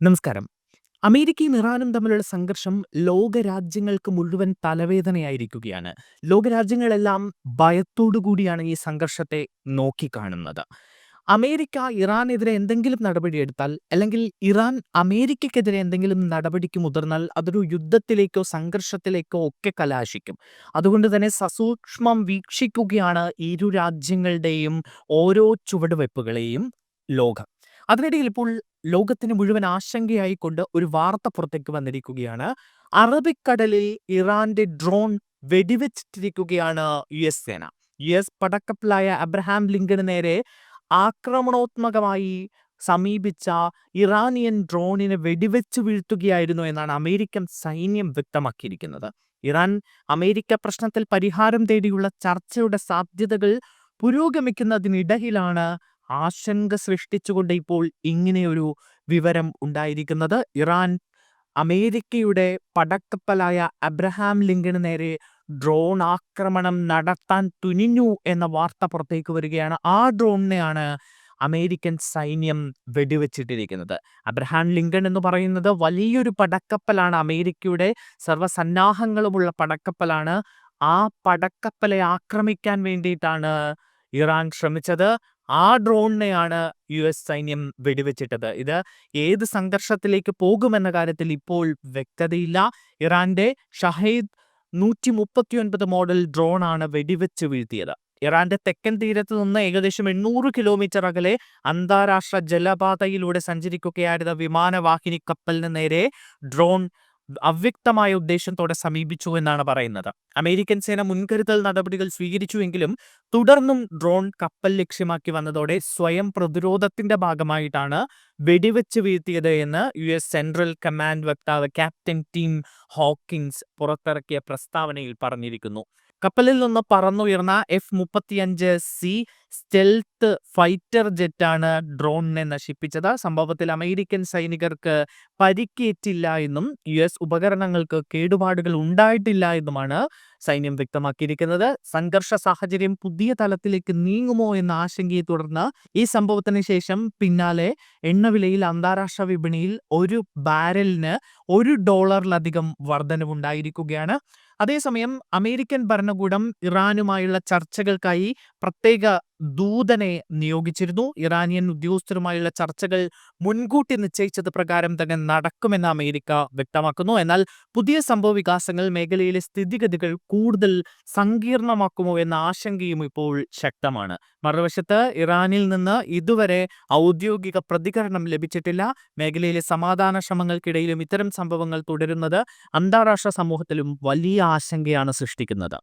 നമസ്കാരം. അമേരിക്കയും ഇറാനും തമ്മിലുള്ള സംഘർഷം ലോകരാജ്യങ്ങൾക്ക് മുഴുവൻ തലവേദനയായിരിക്കുകയാണ്. ലോകരാജ്യങ്ങളെല്ലാം ഭയത്തോടു കൂടിയാണ് ഈ സംഘർഷത്തെ നോക്കിക്കാണുന്നത്. അമേരിക്ക ഇറാനെതിരെ എന്തെങ്കിലും നടപടിയെടുത്താൽ അല്ലെങ്കിൽ ഇറാൻ അമേരിക്കക്കെതിരെ എന്തെങ്കിലും നടപടിക്ക് മുതിർന്നാൽ അതൊരു യുദ്ധത്തിലേക്കോ സംഘർഷത്തിലേക്കോ ഒക്കെ കലാശിക്കും. അതുകൊണ്ട് തന്നെ സസൂക്ഷ്മം വീക്ഷിക്കുകയാണ് ഇരു രാജ്യങ്ങളുടെയും ഓരോ ചുവടുവയ്പ്പുകളെയും ലോകം. അതിനിടയിൽ ഇപ്പോൾ ലോകത്തിന് മുഴുവൻ ആശങ്കയായിക്കൊണ്ട് ഒരു വാർത്ത പുറത്തേക്ക് വന്നിരിക്കുകയാണ്. അറബിക്കടലിൽ ഇറാന്റെ ഡ്രോൺ വെടിവെച്ചിട്ടിരിക്കുകയാണ് യു എസ് സേന. യു എസ് പടക്കപ്പലായ അബ്രഹാം ലിങ്കന് നേരെ ആക്രമണോത്മകമായി സമീപിച്ച ഇറാനിയൻ ഡ്രോണിനെ വെടിവെച്ച് വീഴ്ത്തുകയായിരുന്നു എന്നാണ് അമേരിക്കൻ സൈന്യം വ്യക്തമാക്കിയിരിക്കുന്നത്. ഇറാൻ അമേരിക്ക പ്രശ്നത്തിൽ പരിഹാരം തേടിയുള്ള ചർച്ചയുടെ സാധ്യതകൾ പുരോഗമിക്കുന്നതിനിടയിലാണ് ആശങ്ക സൃഷ്ടിച്ചുകൊണ്ട് ഇപ്പോൾ ഇങ്ങനെയൊരു വിവരം ഉണ്ടായിരിക്കുന്നത്. ഇറാൻ അമേരിക്കയുടെ പടക്കപ്പലായ അബ്രഹാം ലിങ്കന് നേരെ ഡ്രോൺ ആക്രമണം നടത്താൻ തുനിഞ്ഞു എന്ന വാർത്ത പുറത്തേക്ക് വരികയാണ്. ആ ഡ്രോണിനെയാണ് അമേരിക്കൻ സൈന്യം വെടിവെച്ചിട്ടിരിക്കുന്നത്. അബ്രഹാം ലിങ്കൺ എന്ന് പറയുന്നത് വലിയൊരു പടക്കപ്പലാണ്. അമേരിക്കയുടെ സർവസന്നാഹങ്ങളുമുള്ള പടക്കപ്പലാണ്. ആ പടക്കപ്പലെ ആക്രമിക്കാൻ വേണ്ടിയിട്ടാണ് ഇറാൻ ശ്രമിച്ചത്. ആ ഡ്രോണിനെയാണ് യു എസ് സൈന്യം വെടിവെച്ചിട്ടത്. ഇത് ഏത് സംഘർഷത്തിലേക്ക് പോകുമെന്ന കാര്യത്തിൽ ഇപ്പോൾ വ്യക്തതയില്ല. ഇറാന്റെ ഷഹീദ് 139 മോഡൽ ഡ്രോണാണ് വെടിവെച്ച് വീഴ്ത്തിയത്. ഇറാന്റെ തെക്കൻ തീരത്ത് നിന്ന് ഏകദേശം 800 കിലോമീറ്റർ അകലെ അന്താരാഷ്ട്ര ജലപാതയിലൂടെ സഞ്ചരിക്കുകയായിരുന്ന വിമാനവാഹിനി കപ്പലിന് നേരെ ഡ്രോൺ അവ്യക്തമായ ഉദ്ദേശത്തോടെ സമീപിച്ചു എന്നാണ് പറയുന്നത്. അമേരിക്കൻ സേന മുൻകരുതൽ നടപടികൾ സ്വീകരിച്ചുവെങ്കിലും തുടർന്നും ഡ്രോൺ കപ്പൽ ലക്ഷ്യമാക്കി വന്നതോടെ സ്വയം പ്രതിരോധത്തിന്റെ ഭാഗമായിട്ടാണ് വെടിവെച്ച് വീഴ്ത്തിയത് എന്ന് യു എസ് സെൻട്രൽ കമാൻഡ് വക്താവ് ക്യാപ്റ്റൻ ടീം ഹോക്കിൻസ് പുറത്തിറക്കിയ പ്രസ്താവനയിൽ പറഞ്ഞിരിക്കുന്നു. കപ്പലിൽ നിന്ന് പറന്നുയർന്ന എഫ് മുപ്പത്തിയഞ്ച് സി സ്റ്റെൽത്ത് ഫൈറ്റർ ജെറ്റാണ് ഡ്രോണിനെ നശിപ്പിച്ചത്. സംഭവത്തിൽ അമേരിക്കൻ സൈനികർക്ക് പരിക്കേറ്റില്ല എന്നും യു എസ് ഉപകരണങ്ങൾക്ക് കേടുപാടുകൾ ഉണ്ടായിട്ടില്ല എന്നുമാണ് സൈന്യം വ്യക്തമാക്കിയിരിക്കുന്നത്. സംഘർഷ സാഹചര്യം പുതിയ തലത്തിലേക്ക് നീങ്ങുമോ എന്ന ആശങ്കയെ തുടർന്ന് ഈ സംഭവത്തിന് ശേഷം പിന്നാലെ എണ്ണവിലയിൽ അന്താരാഷ്ട്ര വിപണിയിൽ ഒരു ബാരലിന് ഒരു ഡോളറിലധികം വർധനവുണ്ടായിരിക്കുകയാണ്. അതേസമയം അമേരിക്കൻ ഭരണകൂടം ഇറാനുമായുള്ള ചർച്ചകൾക്കായി പ്രത്യേക ദൂതനെ നിയോഗിച്ചിരുന്നു. ഇറാനിയൻ ഉദ്യോഗസ്ഥരുമായുള്ള ചർച്ചകൾ മുൻകൂട്ടി നിശ്ചയിച്ചത് പ്രകാരം തന്നെ നടക്കുമെന്ന് അമേരിക്ക വ്യക്തമാക്കുന്നു. എന്നാൽ പുതിയ സംഭവ വികാസങ്ങൾ മേഖലയിലെ സ്ഥിതിഗതികൾ കൂടുതൽ സങ്കീർണമാക്കുമോ എന്ന ആശങ്കയും ഇപ്പോൾ ശക്തമാണ്. മറുവശത്ത് ഇറാനിൽ നിന്ന് ഇതുവരെ ഔദ്യോഗിക പ്രതികരണം ലഭിച്ചിട്ടില്ല. മേഖലയിലെ സമാധാന ശ്രമങ്ങൾക്കിടയിലും ഇത്തരം സംഭവങ്ങൾ തുടരുന്നത് അന്താരാഷ്ട്ര സമൂഹത്തിലും വലിയ ആശങ്കയാണ് സൃഷ്ടിക്കുന്നത്.